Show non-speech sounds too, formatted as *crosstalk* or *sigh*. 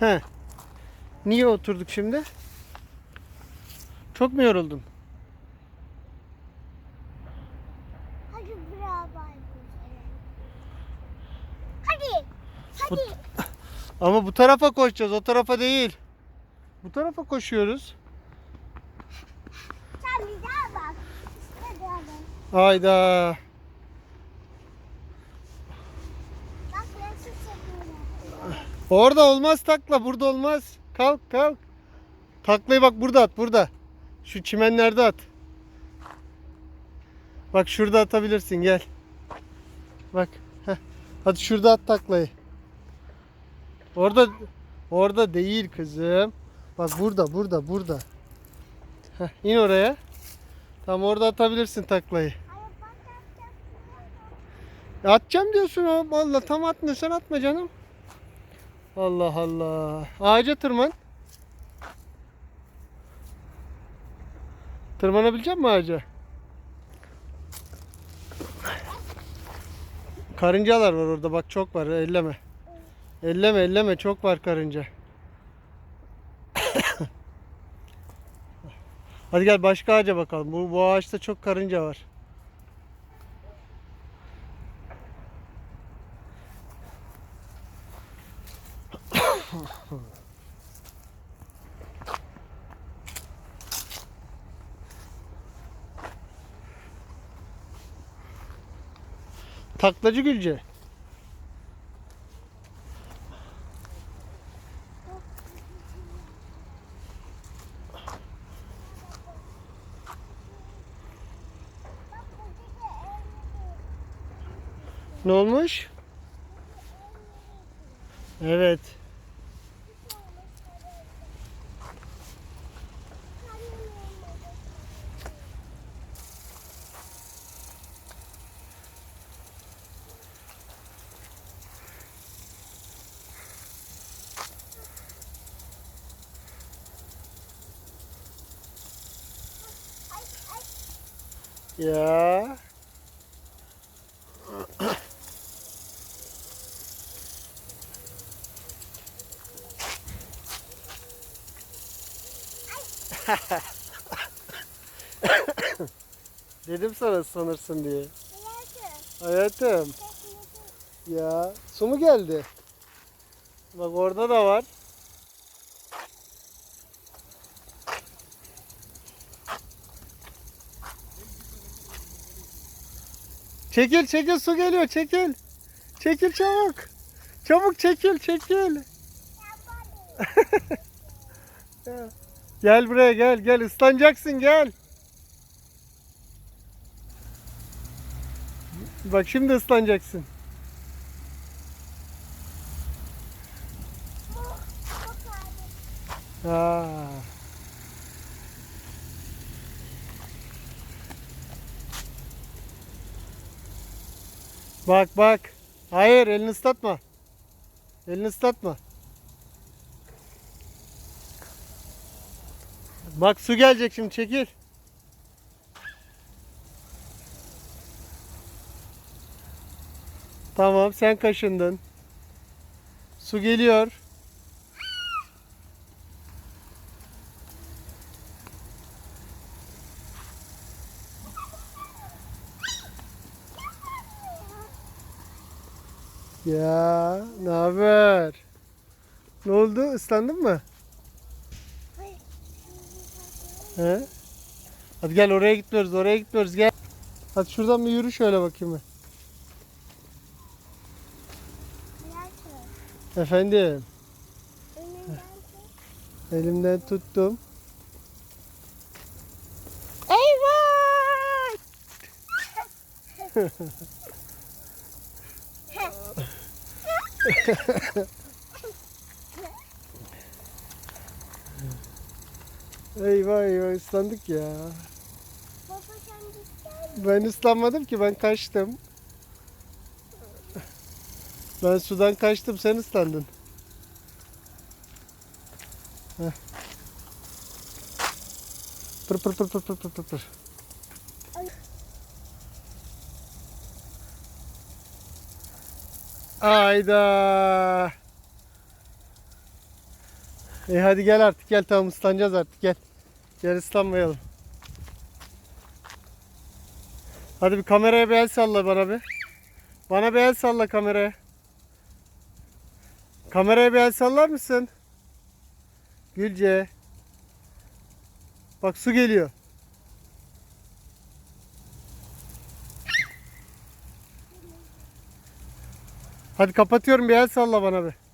He. Niye oturduk şimdi? Çok mu yoruldun? Hadi beraber. Hadi. Hadi. *laughs* Ama bu tarafa koşacağız, o tarafa değil. Bu tarafa koşuyoruz. Sen bir daha bak. Hayda. Orada olmaz takla, burada olmaz. Kalk, kalk. Taklayı bak burada at, burada. Şu çimenlerde at. Bak şurada atabilirsin, gel. Bak. Heh. Hadi şurada at taklayı. Orada orada değil kızım. Bak burada, burada, burada. Heh, in oraya. Tam orada atabilirsin taklayı. Atacağım diyorsun oğlum. Valla tam atmıyorsan atma canım. Allah Allah. Ağaca tırman. Tırmanabilecek misin ağaca? Karıncalar var orada bak çok var elleme. Elleme elleme çok var karınca. *coughs* Hadi gel başka ağaca bakalım. Bu, bu ağaçta çok karınca var. Taklacı Gülce. Ne olmuş? Evet. Ya. *laughs* Dedim sana sanırsın diye. Hayatım. Hayatım. Ya su mu geldi? Bak orada da var. Çekil çekil su geliyor çekil. Çekil çabuk. Çabuk çekil çekil. *laughs* Gel buraya gel gel ıslanacaksın gel. Bak şimdi ıslanacaksın. Ha. Bak bak. Hayır elini ıslatma. Elini ıslatma. Bak su gelecek şimdi çekil. Tamam sen kaşındın. Su geliyor. Ya ne haber? Ne oldu? Islandın mı? He? Hadi gel oraya gitmiyoruz, oraya gitmiyoruz. Gel. Hadi şuradan bir yürü şöyle bakayım. Hayatım. Efendim, elimden tuttum. Eyvah! *laughs* eyvah eyvah ıslandık ya. Baba sen. Ben ıslanmadım ki ben kaçtım. Ben sudan kaçtım sen ıslandın. Heh. Pır pır pır pır pır pır pır Ayda. İyi hadi gel artık gel tamam ıslanacağız artık gel. Gel ıslanmayalım. Hadi bir kameraya bir el salla bana bir. Bana bir el salla kameraya. Kameraya bir el sallar mısın? Gülce. Bak su geliyor. Hadi kapatıyorum bir el salla bana bir.